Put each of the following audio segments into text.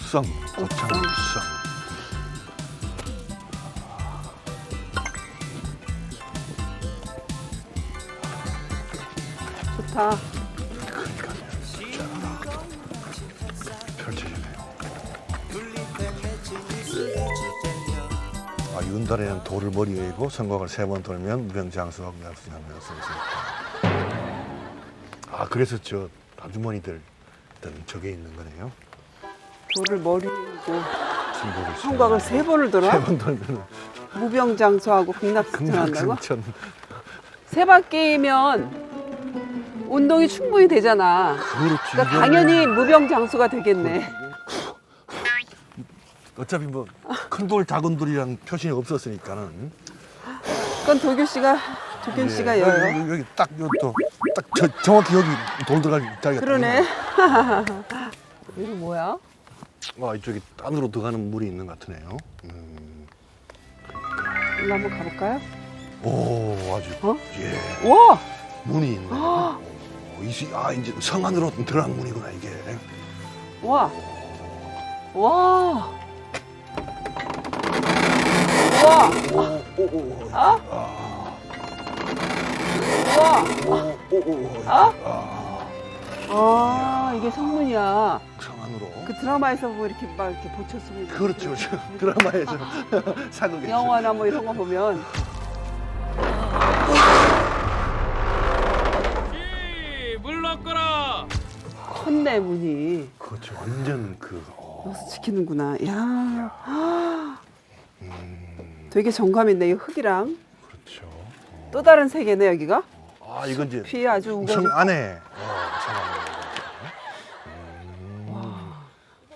성 고창 성 좋다. 펼쳐지네요. 아 윤달에는 돌을 머리에 이고 성곽을 세 번 돌면 무병장수하고 약수하면서 아 그래서 저 아주머니들 저게 있는 거네요 돌을 머리고 진보를 성곽을 세 번을 돌아? 세번 돌면 무병장수하고 극락승천 한다고? 금천 세 바퀴면 운동이 충분히 되잖아. 그렇지 그러니까 당연히 무병장수가 되겠네. 어차피 뭐 큰 돌 작은 돌이란 표시는 없었으니까는 그건 도규 씨가 도균 예, 씨가 여기, 열어. 여기, 여기 딱 여기 또딱 저, 정확히 여기 돌 들어갈 자리가 그러네. 이거 뭐야? 와 이쪽에 안으로 들어가는 물이 있는 것 같으네요. 음. 일로 한번 가볼까요? 오 아주 어? 예 와! 문이 있네. 오, 이시 아 이제 성 안으로 들어간 문이구나 이게. 와! 와! 와! 오오오 아? 아, 와! 오오오 아? 아, 아, 이게 성문이야. 성 안으로. 그 드라마에서 뭐 이렇게 막 이렇게 보초쓰고 그렇죠 저 드라마에서 사극에서. 영화나 뭐 이런 거 보면 이 물러거라 컸네 문이. 그렇죠 완전 그. 어. 여기서 지키는구나. 야, 음, 되게 정감 있네. 이 흙이랑 그렇죠. 또 다른 세계네 여기가. 아 이건 이제 뒤에 아주 우거. 성 안에 어,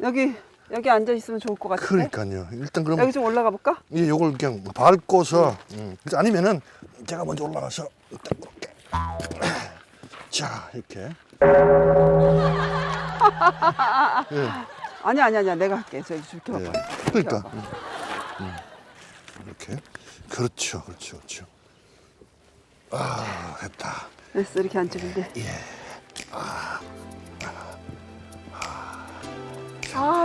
여기 여기 앉아 있으면 좋을 것 같은데. 그러니까요. 일단 그럼 여기 좀 올라가 볼까? 이 요걸 그냥 밟고서 음. 그래서 아니면은 제가 먼저 올라가서 일단 그렇게 자 이렇게 예, 아니 아니 아니야. 내가 할게. 저기 줄게 예. 봐봐. 그러니까 음, 음. 이렇게 그렇죠 그렇죠 그렇죠 아 됐다 됐어 이렇게 앉으면 돼. 예. 아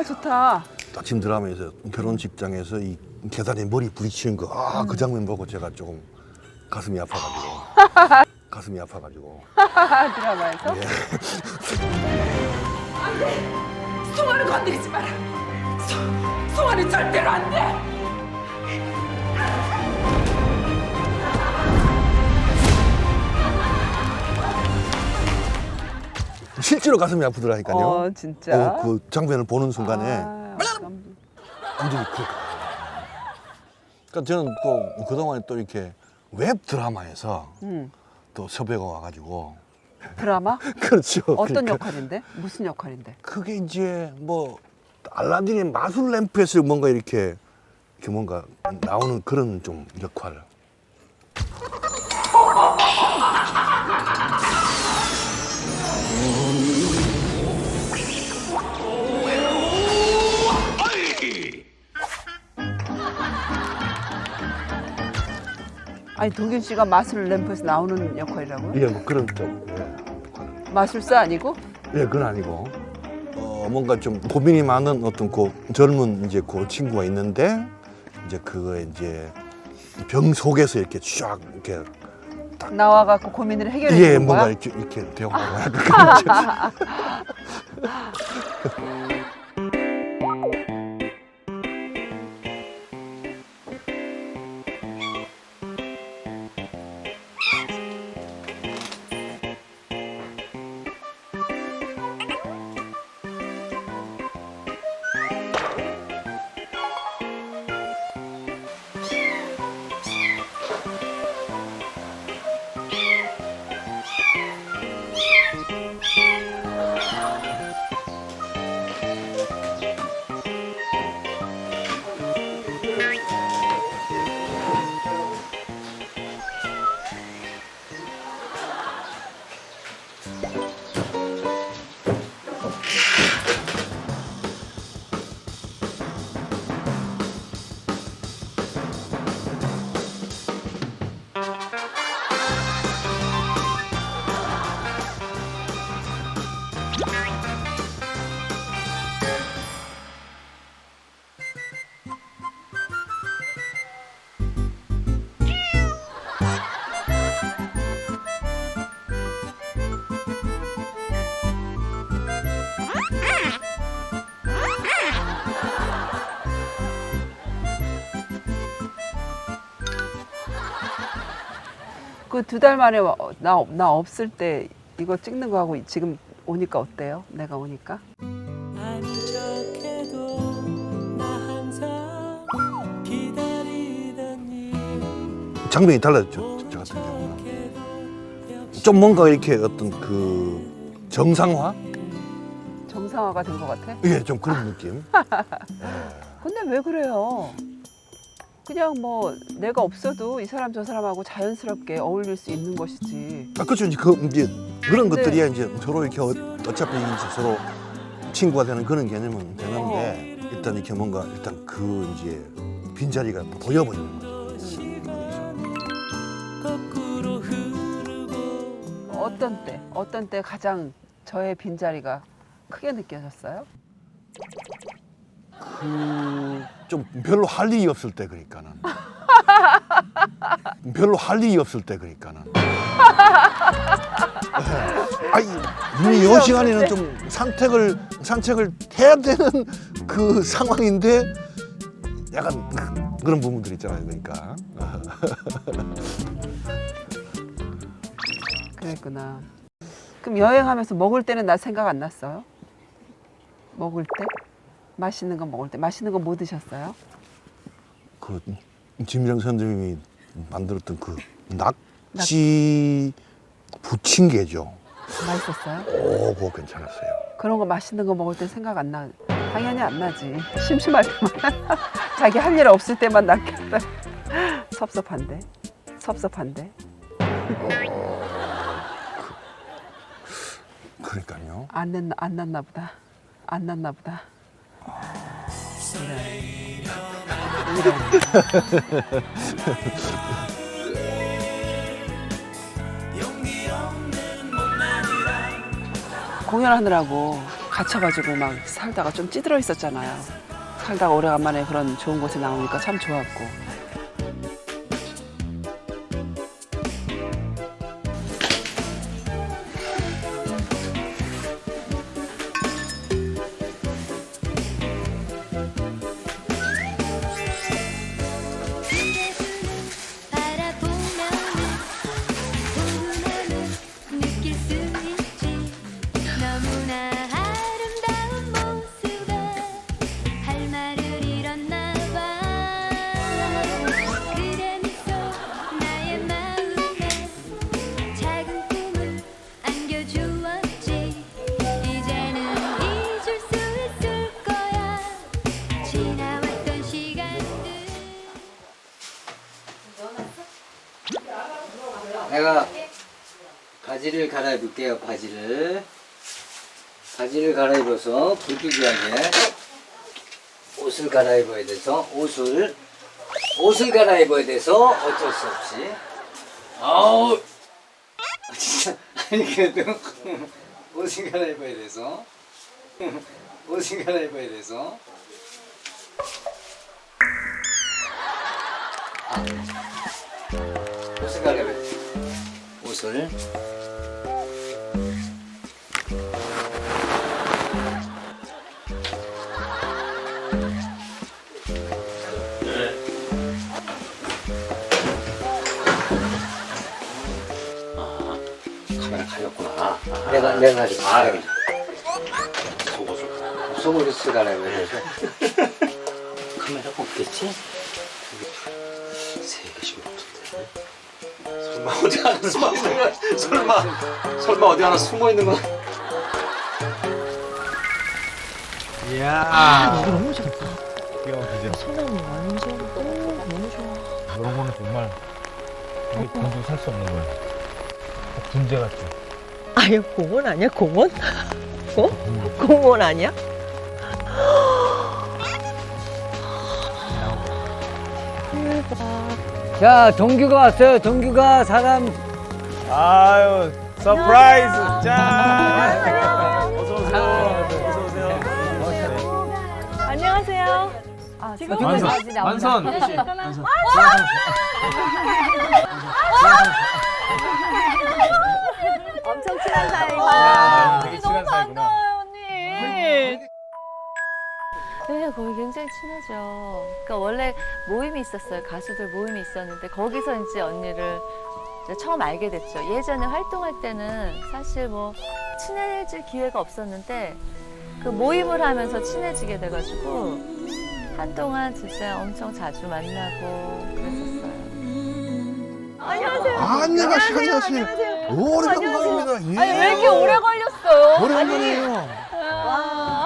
좋다. 아침 드라마에서 결혼 직장에서 이 계단에 머리 부딪히는 거 아 그 장면 보고 제가 조금 가슴이 아파가지고 가슴이 아파가지고 드라마에서. 예. 송아를 건드리지 마라. 송, 송아는 절대로 안 돼. 실제로 가슴이 아프더라니까요. 어 진짜. 어, 그 장면을 보는 순간에 아, 남- 완전히 그. 그러니까 저는 또 그동안에 또 이렇게 웹 드라마에서 음. 또 섭외가 와가지고 드라마? 그렇죠. 어떤 그러니까 역할인데? 무슨 역할인데? 그게 이제 뭐 알라딘의 마술 램프에서 뭔가 이렇게 이렇게 뭔가 나오는 그런 좀 역할. 아니 도균 씨가 마술 램프에서 나오는 역할이라고요? 예, 뭐 그런 좀 예, 마술사 아니고? 예, 그건 아니고 어 뭔가 좀 고민이 많은 어떤 그 젊은 이제 그 친구가 있는데 이제 그거 이제 병 속에서 이렇게 쫙 이렇게 나와갖고 고민을 해결해 예, 주는 뭔가 거야? 이렇게 이렇게 되어가고 약간 그 두 달 만에 와- 나, 나 없을 때 이거 찍는 거 하고 지금 오니까 어때요? 내가 오니까? 장면이 달라졌죠. 저 같은 경우는 좀 뭔가 이렇게 어떤 그 정상화? 정상화가 된 것 같아? 예, 좀 그런 느낌. 근데 왜 그래요? 그냥 뭐 내가 없어도 이 사람 저 사람하고 자연스럽게 어울릴 수 있는 것이지. 아, 그렇죠. 이제 그 이제 그런 네. 것들이야 이제 서로 이렇게 어, 어차피 이제 서로 친구가 되는 그런 개념은 되는데 일단 이렇게 뭔가 일단 그 이제 빈 자리가 보여버리는 거죠. 어떤 때, 어떤 때 가장 저의 빈자리가 크게 느껴졌어요? 좀 별로 할 일이 없을 때 그러니까는 별로 할 일이 없을 때 그러니까는 아니 요 시간에는 좀 산책을 산책을 해야 되는 그 상황인데 약간 그- 그런 부분들 있잖아요 그러니까 그랬구나. 그럼 여행하면서 먹을 때는 나 생각 안 났어요? 먹을 때? 맛있는 거 먹을 때. 맛있는 거 뭐 드셨어요? 그 김일영 선생님이 만들었던 그 낙지 부침개죠 맛있었어요? 오 그거 괜찮았어요 그런 거 맛있는 거 먹을 때 생각 안 나. 당연히 안 나지. 심심할 때만. 자기 할 일 없을 때만 났겠다. 섭섭한데. 섭섭한데. 그러니까요 안 났나, 안 났나 보다. 안 났나 보다. 이런. 공연하느라고 갇혀가지고 막 살다가 좀 찌들어 있었잖아요. 살다가 오래간만에 그런 좋은 곳에 나오니까 참 좋았고. 바지를 갈아입을게요. 바지를. 바지를 갈아입어서 부득이하게 옷을 갈아입어야 돼서 옷을 옷을 갈아입어야 돼서 어쩔 수 없이. 아우! 아, 진짜. 아니 그래도 옷을 갈아입어야 돼서. 옷을 갈아입어야 돼서. 옷을 갈아입어야 돼. 옷을 내가 내가 가렸어. 아, 속옷을 속옷을 갈아입어야 돼서 카메라가 없겠지? 세 개씩 없던데. 설마 어디 하나 숨어 있는 거? 설마 설마 어디 하나 숨어 있는 거? 이런 거는 정말 우리 돈도 살 수 없는 거야. 군대 같죠. 아니 공원 아니야 공원? 어? 공원 아니야? 자, 동규가 왔어요. 동규가 사람 아유, 서프라이즈! 짠! 어서오세요. 어서오세요. 안녕하세요. 아, 지금 완선 완선 엄청 친한 사이. 아, 되게 친한 사이구나. 언니. 네, 거기 굉장히 친하죠. 그러니까 원래 모임이 있었어요. 가수들 모임이 있었는데 거기서 이제 언니를 이제 처음 알게 됐죠. 예전에 활동할 때는 사실 뭐 친해질 기회가 없었는데 그 모임을 하면서 친해지게 돼가지고 한동안 진짜 엄청 자주 만나고 그랬었어요. 안녕하세요. 안녕하세요, 씨. 오래간만입니다. 예. 아니 왜 이렇게 오래 걸렸어요? 오래간만이에요.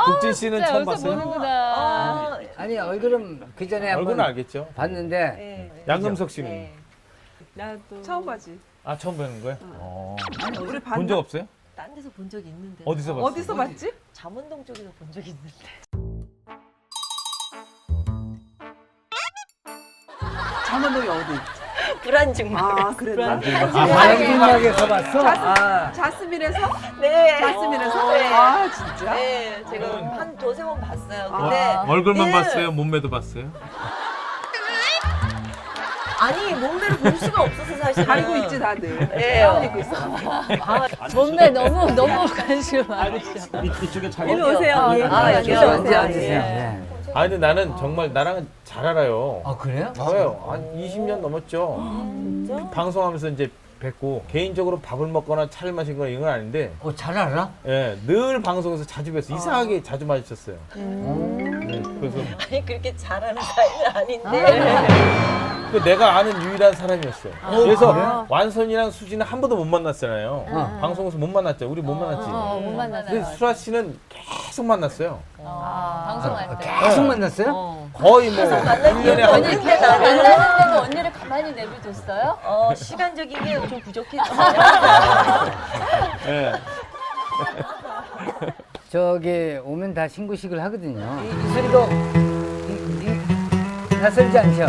국진 씨는 처음 봤어요? 보는구나. 아니 얼굴은 그 전에 얼굴은 한번 알겠죠? 봤는데 양금석 씨는 나도 처음 봐지. 아 처음 뵙는 거예요? 어. 아니 우리 반 본적 없어요? 딴 데서 본 적이 있는데. 어디서 봤어요? 어디서 봤지? 잠원동 쪽에서 본 적이 있는데. 잠원동이 어디? 불안증. 아 그래. 안 들어봤어요. 아 바람길역에서 봤어? 아 자스민에서? 네. 자스민에서? 네. 아 진짜? 네, 제가 한 두세 번 봤어요. 아. 근데 얼굴만 네. 봤어요? 몸매도 봤어요? 아니 몸매를 볼 수가 없어서 사실 가리고 있지 다들. 네. 가운 입고 있어. 몸매 너무 너무 관심 많으셔. 이쪽에 일로 오세요. 아, 여기 앉으세요, 오세요. 앉으세요. 네. 네. 아니 근데 나는 정말 나랑은 잘 알아요. 아 그래요? 저요 한 20년 넘었죠. 진짜? 방송하면서 이제 뵙고 개인적으로 밥을 먹거나 차를 마신 거나 이건 아닌데 어 잘 알아? 예, 늘 방송에서 자주 뵀어. 이상하게 자주 마주쳤어요. 음. 네, 그래서 아니 그렇게 잘하는 사이는 아닌데. 그 내가 아는 유일한 사람이었어요. 그래서 완선이랑 수지는 한 번도 못 만났잖아요. 어. 방송에서 못 만났죠. 우리 못 만났지. 어, 못 근데 만나요. 수아 씨는 계속 만났어요. 아, 방송할 때. 계속 만났어요? 거의 뭐 1년에 한 언니 계속 만나는데도 언니를 가만히 내비뒀어요? 어, 시간적인 게 좀 부족했어요. 예. 저기 오면 다 신고식을 하거든요. 이, 이 소리도 이, 이, 낯설지 않죠?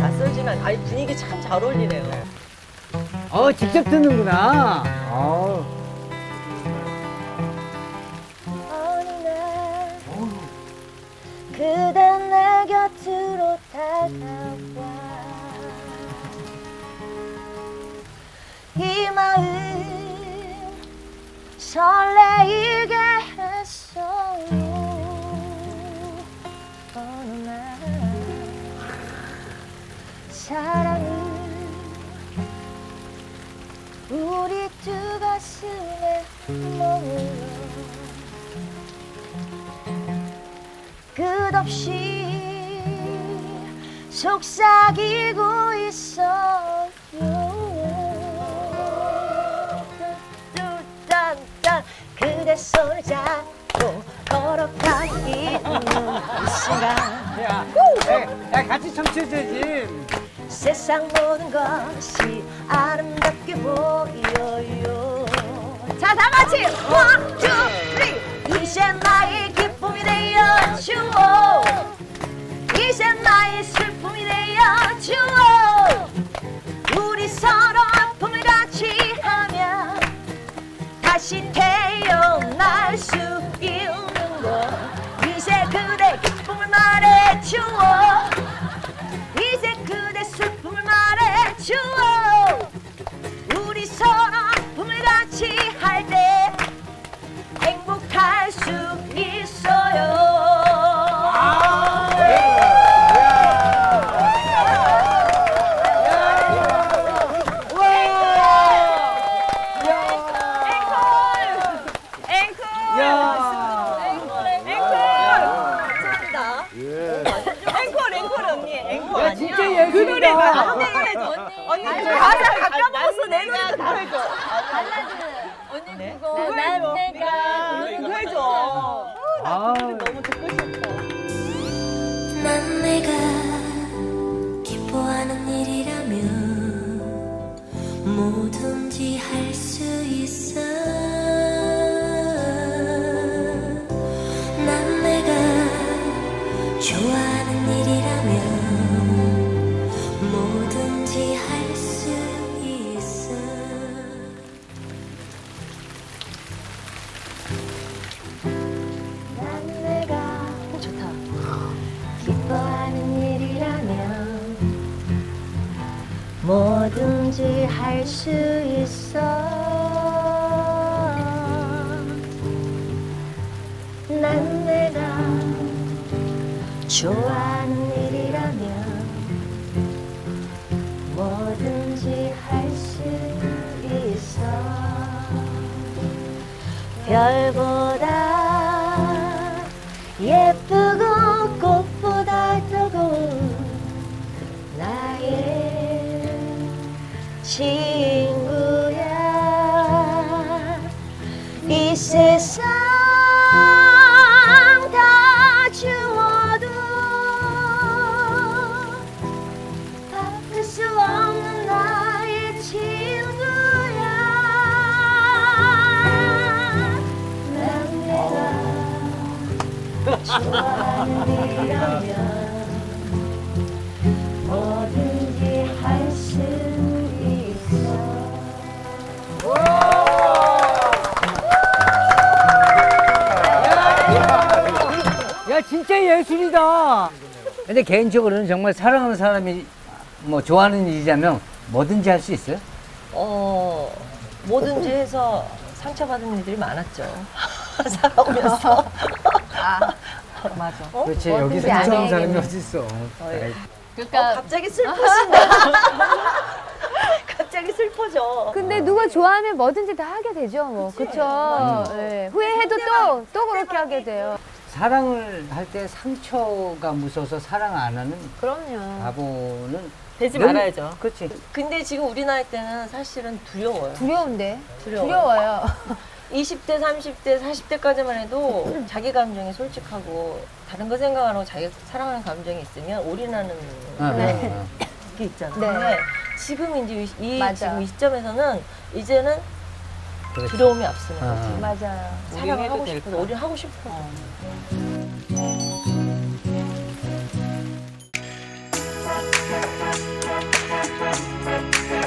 낯설지만 아니 분위기 참 잘 어울리네요. 어 직접 듣는구나. 어. 그대 내 곁으로 다가와. 이 마음 설레이게 했어요. 어느 날 사랑은 우리 두 가슴 끝없이 속삭이고 있어요. 딴딴 그대 손을 잡고 걸어가기. 이 순간. 야, 야, 야 같이 춤추지. 세상 모든 것이 아름답게 보여요. 자 다 같이. 원, 투, 쓰리 이제 나의 되어 주오 이제 나의 슬픔이 되어 주오 좋아하는 일이라면 뭐든지 할 수 있어. 별거 야 진짜 예술이다. 근데 개인적으로는 정말 사랑하는 사람이 뭐 좋아하는 일이라면 뭐든지 할 수 있어요? 어, 뭐든지 해서 상처받은 일들이 많았죠. 살아오면서. 맞아. 어? 그렇지 뭐든지 여기 상처하는 안 사람이 해야겠네. 어딨어. 어이. 그러니까 갑자기 슬퍼진다. 갑자기 슬퍼져. 근데 누가 좋아하면 뭐든지 다 하게 되죠, 뭐. 그쵸. 네. 후회해도 또, 또 그렇게 하게 돼요. 사랑을 할 때 상처가 무서워서 사랑 안 하는 그럼요. 바보는 되지 늘- 말아야죠. 그렇지. 근데 지금 우리 나이 때는 사실은 두려워요. 두려운데? 두려워요. 20대, 30대, 40대까지만 해도 자기 감정이 솔직하고 다른 거 생각 안 하고 자기 사랑하는 감정이 있으면 올인하는 아, 네. 아. 게 있잖아요. 네. 근데 지금 이제 이, 이 지금 이 시점에서는 이제는 그렇지. 두려움이 앞서는 거지. 아. 맞아요. 사랑을 하고 싶어서 올인하고 싶어서. 네.